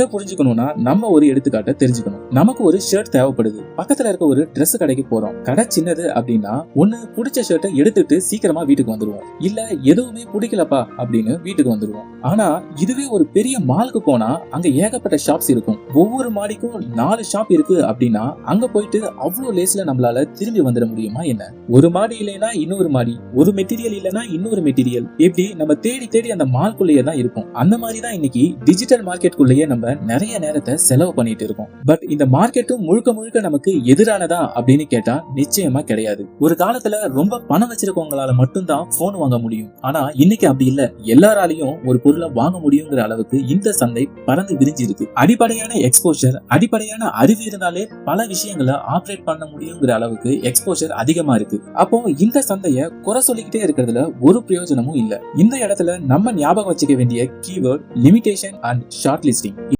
இதை புரிஞ்சுக்கணும்னா நம்ம ஒரு எடுத்துக்காட்டை தெரிஞ்சுக்கணும். நமக்கு ஒரு ஷர்ட் தேவைப்படுது. பக்கத்துல இருக்க ஒரு ட்ரெஸ் கடைக்கு போறோம். கடை சின்னது அப்படின்னா ஒண்ணு பிடிச்ச ஷர்ட்டை எடுத்துட்டு சீக்கிரமா வீட்டுக்கு வந்துருவோம். இல்ல எதுவுமே பிடிக்கலப்பா அப்படின்னு வீட்டுக்கு வந்துருவோம். ஆனா இதுவே ஒரு பெரிய மாலுக்கு போனா அங்க ஏகப்பட்ட ஷாப்ஸ் இருக்கும். ஒவ்வொரு மாடிக்கும் நாலு ஷாப் இருக்கு அப்படின்னா அங்க போயிட்டு அவ்வளவு லேஸ்ல நம்மளால திரும்பி வந்துட முடியுமா என்ன? ஒரு மாடி இல்லைன்னா இன்னொரு மாடி ஒரு மெட்டீரியல் இல்லைன்னா இன்னொரு மெட்டீரியல் இப்படி நம்ம தேடி தேடி அந்த மால்குள்ளேயே தான் இருக்கும் அந்த மாதிரி தான் இன்னைக்கு டிஜிட்டல் மார்க்கெட்டுக்குள்ளேயே நம்ம நிறைய நேரத்தை செலவு பண்ணிட்டு இருக்கோம். பட் இந்த மார்க்கெட்டும் முழுக்க முழுக்க நமக்கு எதிரானதா அப்படின்னு கேட்டா நிச்சயமா கிடையாது. ஒரு காலத்துல ரொம்ப பணம் வச்சிருக்கவங்களால மட்டும்தான் போன் வாங்க முடியும். ஆனா இன்னைக்கு அப்படி இல்ல. எல்லாராலையும் ஒரு பொருளை வாங்க முடியுங்கிற அளவுக்கு இந்த சந்தை பறந்து விரிஞ்சு இருக்கு அடிப்படையான எக்ஸ்போஷர் அடிப்படையான அறிவு இருந்தாலே பல விஷயங்களை ஆப்ரேட் பண்ண முடியுங்கிற அளவுக்கு எக்ஸ்போஷர் அதிகமா இருக்கு. அப்போ இந்த சந்தைய குறை சொல்லிக்கிட்டே இருக்கிறதுல ஒரு பிரயோஜனமும் இல்ல. இந்த இடத்துல நம்ம ஞாபகம் வச்சுக்க வேண்டிய keyword limitation and short listing